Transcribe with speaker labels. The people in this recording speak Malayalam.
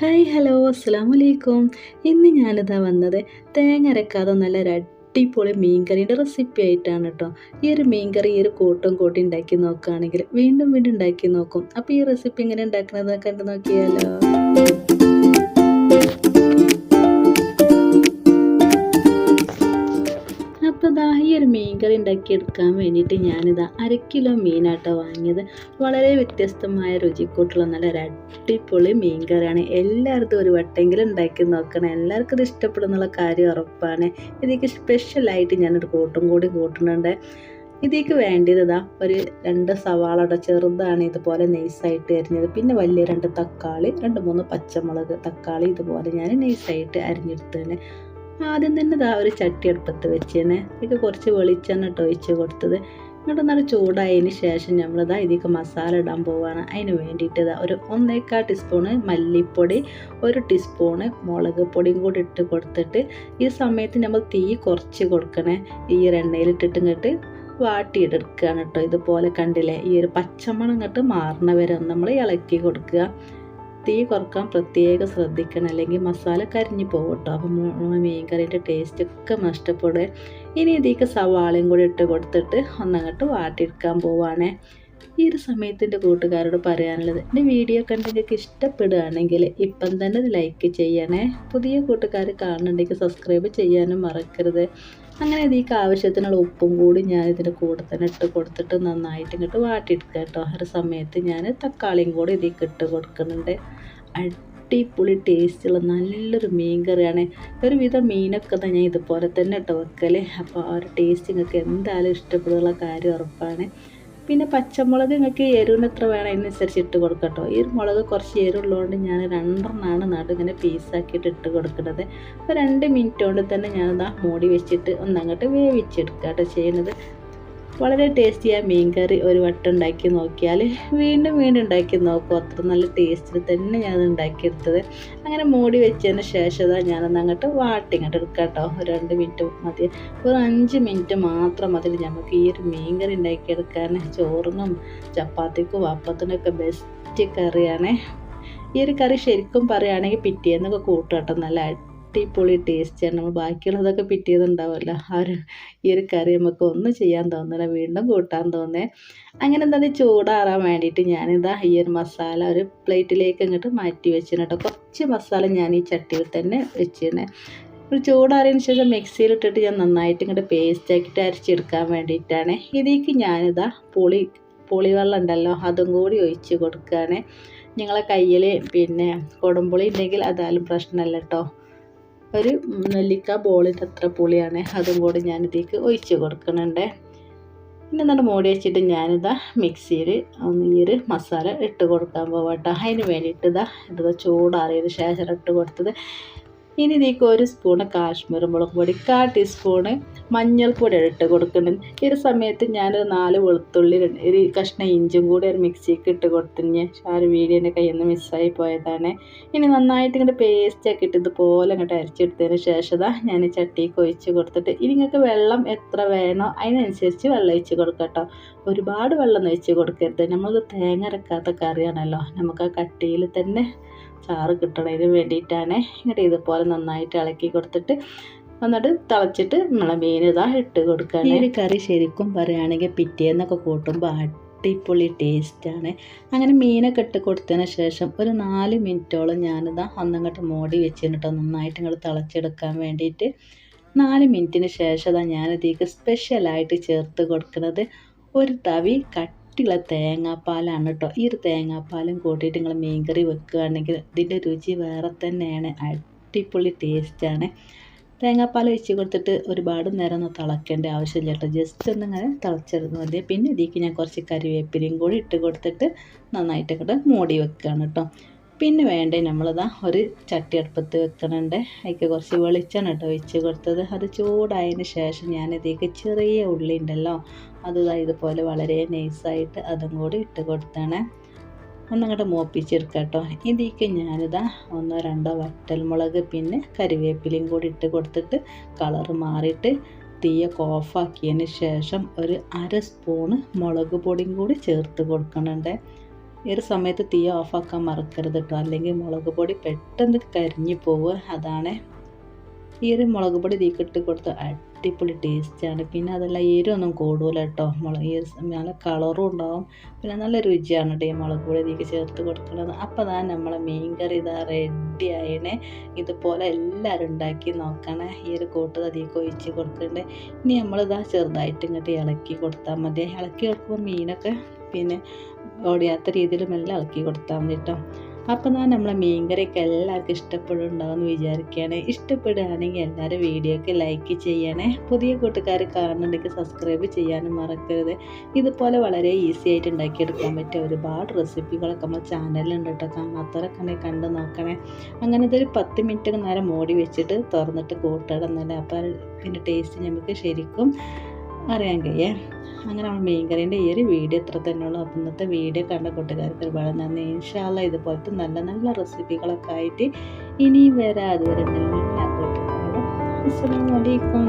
Speaker 1: ഹായ് ഹലോ അസ്സാം വലൈക്കും ഇന്ന് ഞാനിതാ വന്നത് തേങ്ങ അരക്കാതെ നല്ല അടിപൊളി മീൻകറിയുടെ റെസിപ്പി ആയിട്ടാണ് കേട്ടോ ഈ ഒരു മീൻകറി ഈ ഒരു കൂട്ടും കൂട്ടി ഉണ്ടാക്കി നോക്കുകയാണെങ്കിൽ വീണ്ടും വീണ്ടും ഉണ്ടാക്കി നോക്കും. അപ്പോൾ ഈ റെസിപ്പി എങ്ങനെ ഉണ്ടാക്കുന്നത് കണ്ടു നോക്കിയാലോ. മീൻകറി ഉണ്ടാക്കിയെടുക്കാൻ വേണ്ടിയിട്ട് ഞാനിതാ അര കിലോ മീനാട്ടോ വാങ്ങിയത്. വളരെ വ്യത്യസ്തമായ രുചിക്കൂട്ടുള്ള നല്ല അടിപൊളി മീൻകറിയാണ് എല്ലാവർക്കും ഒരു വട്ടെങ്കിലും ഉണ്ടാക്കി നോക്കണം. എല്ലാവർക്കും ഇത് ഇഷ്ടപ്പെടുന്നുള്ള കാര്യം ഉറപ്പാണ്. ഇതിലേക്ക് സ്പെഷ്യലായിട്ട് ഞാനൊരു കൂട്ടും കൂടി കൂട്ടുന്നുണ്ട്. ഇതിലേക്ക് വേണ്ടത് ഇതാ ഒരു രണ്ട് സവാളയുടെ ചെറുതാണ് ഇതുപോലെ നൈസായിട്ട് അരിഞ്ഞത്. പിന്നെ വലിയ രണ്ട് തക്കാളി രണ്ട് മൂന്ന് പച്ചമുളക് തക്കാളി ഇതുപോലെ ഞാൻ നൈസായിട്ട് അരിഞ്ഞെടുത്തതാണ് ആദ്യം തന്നെ ഇതാ ഒരു ചട്ടി അടുപ്പത്ത് വെച്ചേനെ. ഇതിക്ക് കുറച്ച് വെളിച്ചെണ്ണ ഇട്ട് ഒഴിച്ച് കൊടുത്തത്. എന്നിട്ട് നല്ല ചൂടായതിന് ശേഷം നമ്മളിതാ ഇതിലേക്ക് മസാല ഇടാൻ പോവാണ്. അതിന് വേണ്ടിയിട്ട് ഇതാ ഒരു ഒന്നേക്കാൽ ടീസ്പൂണ് മല്ലിപ്പൊടി ഒരു ടീസ്പൂണ് മുളക് പൊടിയും കൂടി ഇട്ട് കൊടുത്തിട്ട് ഈ സമയത്ത് നമ്മൾ തീ കുറച്ച് കൊടുക്കണേ. ഈ എണ്ണയിലിട്ടിട്ട് ഇങ്ങോട്ട് വാട്ടിയിട്ടെടുക്കുകയാണ് കേട്ടോ. ഇതുപോലെ കണ്ടില്ലേ? ഈ ഒരു പച്ചമണം ഇങ്ങോട്ട് മാറണ വരെ നമ്മൾ ഇളക്കി കൊടുക്കുക. തീ കുറയ്ക്കാൻ പ്രത്യേകം ശ്രദ്ധിക്കണം. അല്ലെങ്കിൽ മസാല കരിഞ്ഞു പോകും കേട്ടോ അപ്പം മീൻ കറിന്റെ ടേസ്റ്റ് ഒക്കെ നഷ്ടപ്പെടുക ഇനി ഇതിലേക്ക് സവാളയും കൂടി ഇട്ട് കൊടുത്തിട്ട് ഒന്നങ്ങോട്ട് വാട്ടിയെടുക്കാൻ പോവാണേ. ഈ ഒരു സമയത്തിന്റെ കൂട്ടുകാരോട് പറയാനുള്ളത് എന്റെ വീഡിയോ കണ്ട് നിങ്ങൾക്ക് ഇഷ്ടപ്പെടുകയാണെങ്കിൽ ഇപ്പം തന്നെ ലൈക്ക് ചെയ്യണേ. പുതിയ കൂട്ടുകാർ കാണുന്നുണ്ടെങ്കിൽ സബ്സ്ക്രൈബ് ചെയ്യാനും മറക്കരുത്. അങ്ങനെ ഇതിലേക്ക് ആവശ്യത്തിനുള്ള ഉപ്പും കൂടി ഞാൻ ഇതിന്റെ കൂടെ തന്നെ ഇട്ട് കൊടുത്തിട്ട് നന്നായിട്ട് ഇങ്ങോട്ട് വാട്ടിയെടുക്കുക കേട്ടോ. ഒരു സമയത്ത് ഞാൻ തക്കാളിയും കൂടി ഇതിലേക്ക് ഇട്ട് കൊടുക്കുന്നുണ്ട്. അടിപൊളി ടേസ്റ്റുള്ള നല്ലൊരു മീൻ കറിയാണ്. ഒരുവിധം മീനൊക്കെ തന്നെ ഇതുപോലെ തന്നെ ഇട്ട് വെക്കൽ അപ്പോൾ ആ ഒരു ടേസ്റ്റ് നിങ്ങൾക്ക് എന്തായാലും ഇഷ്ടപ്പെടുള്ള കാര്യം ഉറപ്പാണ്. പിന്നെ പച്ചമുളക് നിങ്ങൾക്ക് എരിവിന് എത്ര വേണം അതിനനുസരിച്ച് ഇട്ട് കൊടുക്കട്ടോ ഈ മുളക് കുറച്ച് എരിവുള്ളതുകൊണ്ട് ഞാൻ രണ്ടെണ്ണമാണ് നടു ഇങ്ങനെ പീസാക്കിയിട്ട് ഇട്ട് കൊടുക്കുന്നത്. അപ്പോൾ രണ്ട് മിനിറ്റ് കൊണ്ട് തന്നെ ഞാനിതാ മൂടി വെച്ചിട്ട് ഒന്നങ്ങോട്ട് വേവിച്ചെടുക്കുക കേട്ടോ ചെയ്യുന്നത്. വളരെ ടേസ്റ്റിയായ മീൻ കറി ഒരു വട്ടം ഉണ്ടാക്കി നോക്കിയാൽ വീണ്ടും വീണ്ടും ഉണ്ടാക്കി നോക്കും. അത്ര നല്ല ടേസ്റ്റിൽ തന്നെ ഞാനത് ഉണ്ടാക്കിയെടുത്തത്. അങ്ങനെ മൂടി വെച്ചതിന് ശേഷം ഞാനൊന്ന് അങ്ങോട്ട് വാട്ടി ഇങ്ങോട്ട് എടുക്കാം കേട്ടോ രണ്ട് മിനിറ്റ് മതി. ഒരു അഞ്ച് മിനിറ്റ് മാത്രം മതി നമുക്ക് ഈ ഒരു മീൻ കറി ഉണ്ടാക്കിയെടുക്കാൻ ചോറിനും ചപ്പാത്തിക്കും അപ്പത്തിനൊക്കെ ബെസ്റ്റ് കറിയാണ്. ഈ ഒരു കറി ശരിക്കും പറയുകയാണെങ്കിൽ പിറ്റേന്നൊക്കെ കൂട്ടുകട്ടോ നല്ല അടിപൊളി ടേസ്റ്റാണ് നമ്മൾ ബാക്കിയുള്ളതൊക്കെ പിറ്റിയതുണ്ടാവുമല്ലോ ആ ഒരു ഈ ഒരു കറി നമുക്ക് ഒന്നും ചെയ്യാൻ തോന്നില്ല വീണ്ടും കൂട്ടാൻ തോന്നേ അങ്ങനെ എന്താ ചൂടാറാൻ വേണ്ടിയിട്ട് ഞാനിതാ ഈ ഒരു മസാല ഒരു പ്ലേറ്റിലേക്ക് ഇങ്ങോട്ട് മാറ്റി വെച്ചിട്ടുണ്ട് കുറച്ച് മസാല ഞാൻ ഈ ചട്ടിയിൽ തന്നെ വെച്ചിരുന്നേ ഒരു ചൂടാറിയതിന് ശേഷം മിക്സിയിലിട്ടിട്ട് ഞാൻ നന്നായിട്ട് ഇങ്ങോട്ട് പേസ്റ്റ് ആക്കിയിട്ട് അരച്ചെടുക്കാൻ വേണ്ടിയിട്ടാണ്. ഇതിലേക്ക് ഞാനിതാ പുളി പുളിവെള്ളം ഉണ്ടല്ലോ അതും കൂടി ഒഴിച്ച് കൊടുക്കുകയാണ്. നിങ്ങളെ കയ്യിൽ പിന്നെ കൊടുമ്പുളി ഉണ്ടെങ്കിൽ അതായാലും പ്രശ്നമല്ല കേട്ടോ. ഒരു നെല്ലിക്ക ബോളിന്റെ പുളിയാണ്. അതും കൂടി ഞാനിതേക്ക് ഒഴിച്ച് കൊടുക്കുന്നുണ്ട്. പിന്നെ എന്നിട്ട് മൂടി വെച്ചിട്ട് ഞാനിതാ മിക്സിയിൽ ഈ ഒരു മസാല ഇട്ട് കൊടുക്കാൻ പോവാട്ടോ. അതിന് വേണ്ടിയിട്ട് ഇതാ ഇത് ചൂടാറിയതിന് ശേഷം ഇട്ട് കൊടുത്തത്. ഇനി ഇതിലേക്ക് ഒരു സ്പൂണ് കാശ്മീർ മുളക് പൊടി കാ ടീസ്പൂണ് മഞ്ഞൾപ്പൊടി ഇട്ട് കൊടുക്കുന്നുണ്ട് ഈ ഒരു സമയത്ത് ഞാൻ നാല് വെളുത്തുള്ളി ഒരു കഷ്ണം ഇഞ്ചും കൂടി ഒരു മിക്സിക്ക് ഇട്ട് കൊടുത്തിന്. ആ ഒരു വീഡിയോന്റെ കയ്യിൽ നിന്ന് മിസ്സായി പോയതാണ്. ഇനി നന്നായിട്ട് ഇങ്ങോട്ട് പേസ്റ്റ് ആക്കിയിട്ട് ഇതുപോലെ ഇങ്ങോട്ട് അരച്ചെടുത്തതിന് ശേഷം ഞാൻ ചട്ടിക്ക് ഒഴിച്ച് കൊടുത്തിട്ട് ഇനി നിങ്ങൾക്ക് വെള്ളം എത്ര വേണോ അതിനനുസരിച്ച് വെള്ളം ഒഴിച്ച് കൊടുക്കാം കേട്ടോ. ഒരുപാട് വെള്ളം ഒഴിച്ച് കൊടുക്കരുത്. നമ്മൾ തേങ്ങ അരക്കാത്ത കറിയാണല്ലോ. നമുക്ക് ആ കട്ടിയിൽ തന്നെ ചാറ് കിട്ടണതിന് വേണ്ടിയിട്ടാണ് ഇങ്ങോട്ട് ഇതുപോലെ നന്നായിട്ട് ഇളക്കി കൊടുത്തിട്ട് എന്നിട്ട് തിളച്ചിട്ട് നമ്മളെ മീൻ ഇതാ ഇട്ട് കൊടുക്കുകയാണ് ഈ ഒരു കറി ശരിക്കും പറയുകയാണെങ്കിൽ പിറ്റേന്നൊക്കെ കൂട്ടുമ്പോൾ അടിപൊളി ടേസ്റ്റാണ് അങ്ങനെ മീനൊക്കെ ഇട്ട് കൊടുത്തതിന് ശേഷം ഒരു നാല് മിനിറ്റോളം ഞാനിതാ ഒന്നങ്ങോട്ട് മൂടി വെച്ചിട്ടോ നന്നായിട്ട് ഇങ്ങോട്ട് തിളച്ചെടുക്കാൻ വേണ്ടിയിട്ട്. നാല് മിനിറ്റിന് ശേഷം അതാ ഞാനിതേക്ക് സ്പെഷ്യലായിട്ട് ചേർത്ത് കൊടുക്കുന്നത് ഒരു തവി കട്ട് കട്ടിയുള്ള തേങ്ങാപ്പാലാണ് കേട്ടോ ഈ ഒരു തേങ്ങാപ്പാലും കൂട്ടിയിട്ട് നിങ്ങൾ മീൻകറി വെക്കുകയാണെങ്കിൽ ഇതിന്റെ രുചി വേറെ തന്നെയാണ്. അടിപൊളി ടേസ്റ്റാണ് തേങ്ങാപ്പാൽ ഒഴിച്ച് കൊടുത്തിട്ട് ഒരുപാട് നേരം ഒന്ന് തിളക്കേണ്ട ആവശ്യമില്ല കേട്ടോ ജസ്റ്റ് ഒന്ന് ഇങ്ങനെ തിളച്ചെടുത്ത് മതി. പിന്നെ ഇതിലേക്ക് ഞാൻ കുറച്ച് കറിവേപ്പിലയും കൂടി ഇട്ട് കൊടുത്തിട്ട് നന്നായിട്ട് ഇങ്ങോട്ട് മൂടി വെക്കുകയാണ് കേട്ടോ പിന്നെ വേണ്ടേ നമ്മളിതാ ഒരു ചട്ടി അടുപ്പത്ത് വെക്കണുണ്ട്. അതിലേക്ക് കുറച്ച് വെളിച്ചെണ്ണ കേട്ടോ ഒഴിച്ച് കൊടുത്തത്. അത് ചൂടായതിന് ശേഷം ഞാൻ ഇതിലേക്ക് ചെറിയ ഉള്ളി ഉണ്ടല്ലോ അത് ഇതുപോലെ വളരെ നൈസായിട്ട് അതും കൂടി ഇട്ട് കൊടുത്താണ്. ഒന്നങ്ങോട്ട് മോപ്പിച്ചെടുക്കാം കേട്ടോ ഇതിലേക്ക് ഞാനിതാ ഒന്നോ രണ്ടോ വറ്റൽമുളക് പിന്നെ കരിവേപ്പിലയും കൂടി ഇട്ട് കൊടുത്തിട്ട് കളറ് മാറിയിട്ട് തീയൊക്കെ ഓഫാക്കിയതിന് ശേഷം ഒരു അര സ്പൂണ് മുളക് പൊടിയും കൂടി ചേർത്ത് കൊടുക്കണുണ്ട്. ഒരു സമയത്ത് തീ ഓഫാക്കാൻ മറക്കരുത് കേട്ടോ അല്ലെങ്കിൽ മുളക് പൊടി പെട്ടെന്ന് കരിഞ്ഞു പോവുക. അതാണ് ഈ ഒരു മുളക് പൊടി തീക്കിട്ട് കൊടുത്ത് അടിപൊളി ടേസ്റ്റാണ് പിന്നെ അതല്ല എരിവൊന്നും കൂടൂല കേട്ടോ മുളക് നല്ല കളറും ഉണ്ടാവും. പിന്നെ നല്ല രുചിയാണ് കേട്ടോ ഈ മുളക് പൊടി തീക്ക് ചേർത്ത് കൊടുക്കുന്നത് അപ്പോൾ അതാ നമ്മളെ മീൻ കറി ഇതാ റെഡി ആയിനെ. ഇതുപോലെ എല്ലാവരും ഉണ്ടാക്കി നോക്കണേ. ഈ ഒരു കൂട്ട് അതിലേക്ക് ഒഴിച്ച് കൊടുക്കുന്നുണ്ട് ഇനി നമ്മളിതാ ചെറുതായിട്ട് ഇങ്ങോട്ട് ഇളക്കി കൊടുത്താൽ മതി. ഇളക്കി കൊടുക്കുമ്പോൾ മീനൊക്കെ പിന്നെ ഓടിയാത്ത രീതിയിൽ എല്ലാം ഇളക്കി കൊടുത്താൽ മതി കേട്ടോ അപ്പോൾ ഞാൻ നമ്മളെ മീൻകറിയൊക്കെ എല്ലാവർക്കും ഇഷ്ടപ്പെടുന്നുണ്ടാവുമെന്ന് വിചാരിക്കുകയാണ്. ഇഷ്ടപ്പെടുകയാണെങ്കിൽ എല്ലാവരും വീഡിയോക്ക് ലൈക്ക് ചെയ്യണേ. പുതിയ കൂട്ടുകാർ കാണുന്നുണ്ടെങ്കിൽ സബ്സ്ക്രൈബ് ചെയ്യാനും മറക്കരുത്. ഇതുപോലെ വളരെ ഈസി ആയിട്ട് ഉണ്ടാക്കിയെടുക്കാൻ പറ്റിയ ഒരുപാട് റെസിപ്പികളൊക്കെ നമ്മൾ ചാനലിലുണ്ട് കേട്ടോ കാണാത്തവരൊക്കെ ഉണ്ടെങ്കിൽ കണ്ട് നോക്കണേ. അങ്ങനെ ഇതൊരു പത്ത് മിനിറ്റ് നേരം മോടി വെച്ചിട്ട് തുറന്നിട്ട് കൂട്ടിടുന്നല്ലേ അപ്പോൾ പിന്നെ ടേസ്റ്റ് നമുക്ക് ശരിക്കും അറിയാൻ കഴിയേ. അങ്ങനെ നമ്മൾ മീൻകറീന്റെ ഈ ഒരു വീഡിയോ ഇത്ര തന്നെയുള്ളൂ അപ്പം ഇന്നത്തെ വീഡിയോ കണ്ട കൂട്ടുകാർക്ക് ഒരുപാട് നന്ദി. ഇൻഷാല്ല ഇതുപോലത്തെ നല്ല നല്ല റെസിപ്പികളൊക്കെ ആയിട്ട് ഇനിയും വരാം. അതുവരെ എല്ലാ കൂട്ടുകാരും അസ്സലാമു അലൈക്കും.